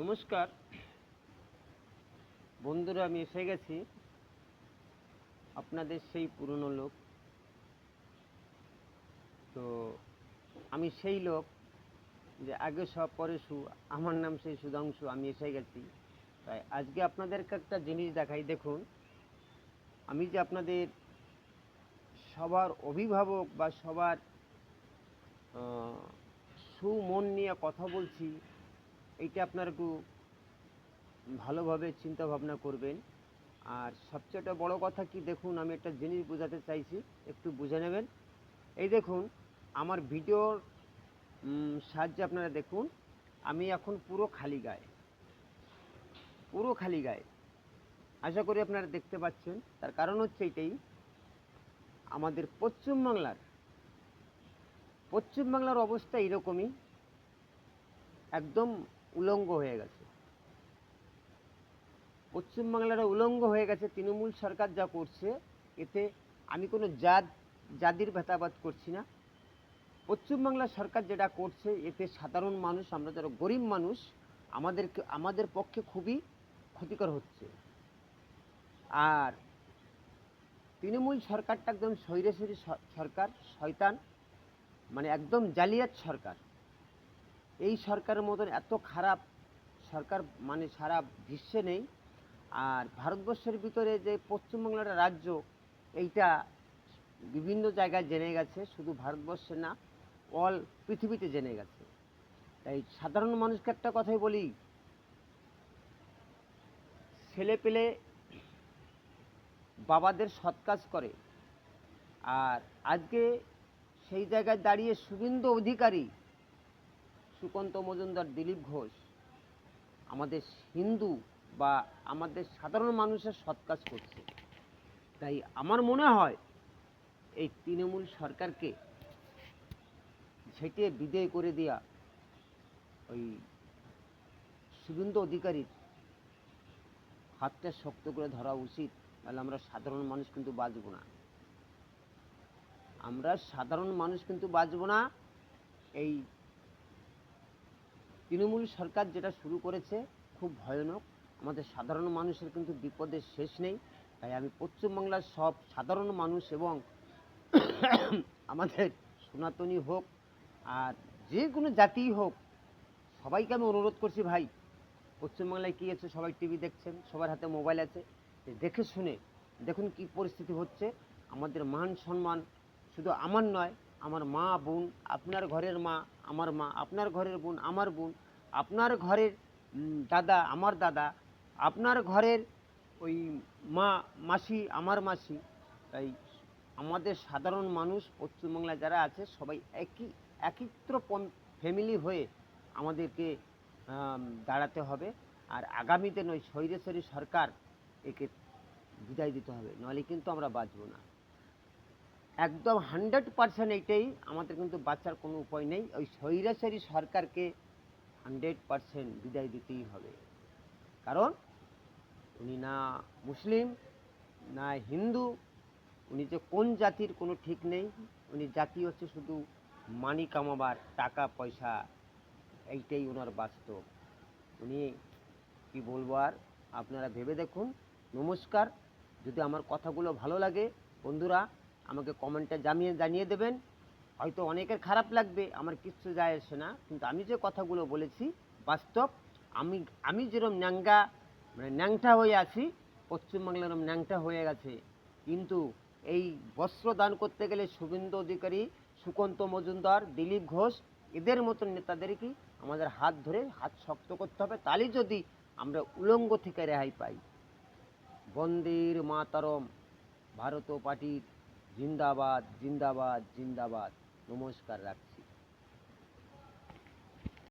নমস্কার। বন্ধুরা, আমি এসে গেছি। আপনাদের সেই পুরনো লোক। তো আমি সেই লোক যে আগে সব পরে সু, আমার নাম সেই সুধাংশু, আমি এসে গেছি। তাই আজকে আপনাদেরকে একটা জিনিস দেখাই। দেখুন, আমি যে আপনাদের সবার অভিভাবক বা সবার সুমন নিয়ে কথা বলছি এইটা আপনার একটু ভালোভাবে চিন্তা ভাবনা করবেন। আর সবচেয়ে একটা বড় কথা কি দেখুন, আমি একটা জিনিস বোঝাতে চাইছি, একটু বুঝে নেবেন। এই দেখুন, আমার ভিডিওর সাহায্যে আপনারা দেখুন, আমি এখন পুরো খালি গায়ে। পুরো খালি গায়ে। আশা করি আপনারা দেখতে পাচ্ছেন। তার কারণ হচ্ছে এইটাই, আমাদের পশ্চিমবাংলার পশ্চিমবাংলার অবস্থা এরকমই একদম উলঙ্গ হয়ে গেছে। পশ্চিমবাংলার উলঙ্গ হয়ে গেছে। তৃণমূল সরকার যা করছে, এতে আমি কোনো জাত, জাতির ভেতাবাদ করছি না। পশ্চিমবাংলা সরকার যেটা করছে, এতে সাধারণ মানুষ, আমরা যারা গরিব মানুষ, আমাদেরকে, আমাদের পক্ষে খুবই ক্ষতিকর হচ্ছে। আর তৃণমূল সরকারটা একদম স্বৈরাচারী সরকার, শয়তান মানে একদম জালিয়াত সরকার। এই সরকারের মতন এত খারাপ সরকার মানে সারা বিশ্বে নেই। আর ভারতবর্ষের ভিতরে যে পশ্চিমবাংলার রাজ্য, এইটা বিভিন্ন জায়গায় জেনে গেছে, শুধু ভারতবর্ষে না অল পৃথিবীতে জেনে গেছে। তাই সাধারণ মানুষকে একটা কথাই বলি, ছেলে পেলে বাবাদের সৎ কাজ করে। আর আজকে সেই জায়গায় দাঁড়িয়ে শুভেন্দু অধিকারী সুকান্ত মজুমদার দিলীপ ঘোষ, আমাদের হিন্দু বা আমাদের সাধারণ মানুষের সৎ কাজ করছে। তাই আমার মনে হয় এই তৃণমূল সরকারকে ঝেঁটে বিদায় করে দেওয়া ওই শুভেন্দু অধিকারীর হাতটা শক্ত করে ধরা উচিত তাহলে আমরা সাধারণ মানুষ কিন্তু বাঁচব না। আমরা সাধারণ মানুষ কিন্তু বাঁচব না, এই তৃণমূল সরকার যেটা শুরু করেছে খুব ভয়ানক। আমাদের সাধারণ মানুষের কিন্তু বিপদের শেষ নেই। তাই আমি পশ্চিমবাংলার সব সাধারণ মানুষ এবং আমাদের সনাতনী হোক আর যে কোনো জাতিই হোক, সবাইকে আমি অনুরোধ করছি ভাই, পশ্চিমবাংলায় কী আছে সবাই টিভি দেখছেন, সবার হাতে মোবাইল আছে দেখে শুনে দেখুন কি পরিস্থিতি হচ্ছে। আমাদের মান সম্মান শুধু আমার নয় আমার মা বোন, আপনার ঘরের মা, আমার মা, আপনার ঘরের বোন, আমার বোন, আপনার ঘরের দাদা, আমার দাদা, আপনার ঘরের ওই মা, মাসি, আমার মাসি, তাই আমাদের সাধারণ মানুষ, পশ্চিমবাংলায় যারা আছে, সবাই একই একত্র ফ্যামিলি হয়ে আমাদেরকে দাঁড়াতে হবে। আর আগামীতে নয় স্বৈরাচারী সরকার একে বিদায় দিতে হবে। নাহলে কিন্তু আমরা বাঁচব না। একদম হান্ড্রেড পার্সেন্ট এইটাই। আমাদের কিন্তু বাঁচার কোনো উপায় নেই। ওই স্বৈরাচারী সরকারকে হান্ড্রেড পার্সেন্ট বিদায় দিতেই হবে। কারণ উনি না মুসলিম, না হিন্দু, উনি যে কোন জাতির কোনো ঠিক নেই। উনি জাতি হচ্ছে শুধু মানি কামাবার টাকা, পয়সা, এইটাই ওনার বাস্তব। উনি কি বলব আর? আপনারা ভেবে দেখুন। নমস্কার। যদি আমার কথাগুলো ভালো লাগে, বন্ধুরা আমাকে কমেন্টে জানিয়ে জানিয়ে দেবেন। হয়তো অনেকের খারাপ লাগবে, আমার কিচ্ছু যায় আসে না। কিন্তু আমি যে কথাগুলো বলেছি, বাস্তব, আমি আমি যেরকম ন্যাংটা মানে ন্যাংটা হয়ে আছি, পশ্চিমবাংলার ন্যাংটা হয়ে গেছে। কিন্তু এই বস্ত্র দান করতে গেলে শুভেন্দু অধিকারী, সুকান্ত মজুমদার, দিলীপ ঘোষ, এদের মতন নেতাদেরকে আমাদের হাত ধরে হাত শক্ত করতে হবে। তাহলেই যদি আমরা উলঙ্গ থেকে রেহাই পাই। বন্দির মাতারম ভারত পার্টির জিন্দাবাদ জিন্দাবাদ জিন্দাবাদ। নমস্কার রাখছি।